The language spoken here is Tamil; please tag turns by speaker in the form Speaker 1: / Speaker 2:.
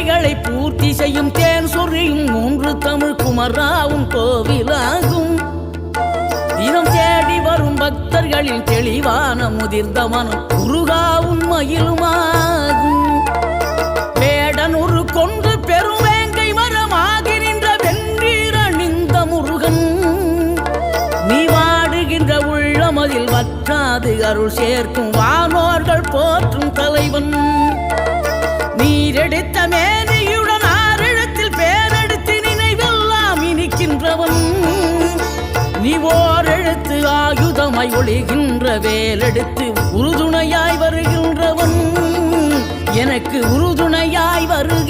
Speaker 1: தேவைகளை பூர்த்தி செய்யும் தேன் சொறியும் மூன்று தமிழ் குமராவும் கோவிலாகும். தினம் தேடி வரும் பக்தர்களின் தெளிவான முதிர்ந்த மனம் குருகாவும் மயிலுமாகும். வேடனூறு கொண்டு பெருவேங்கை மரமாகி நின்ற வென்றீர் அணிந்த முருகன். நீ வாடுகின்ற உள்ளமதில் வற்றாது அருள் சேர்க்கும் வானோர்கள் போற்றும் தலைவன். எடுத்த மேனியுடன் ஆரிழத்தில் பேரெடுத்து நினைவெல்லாம் இனிக்கின்றவன். நீ ஓரெழுத்து ஆயுதமாய் ஒளிகின்ற வேலெடுத்து உறுதுணையாய் வருகின்றவன். எனக்கு உறுதுணையாய் வருகின்ற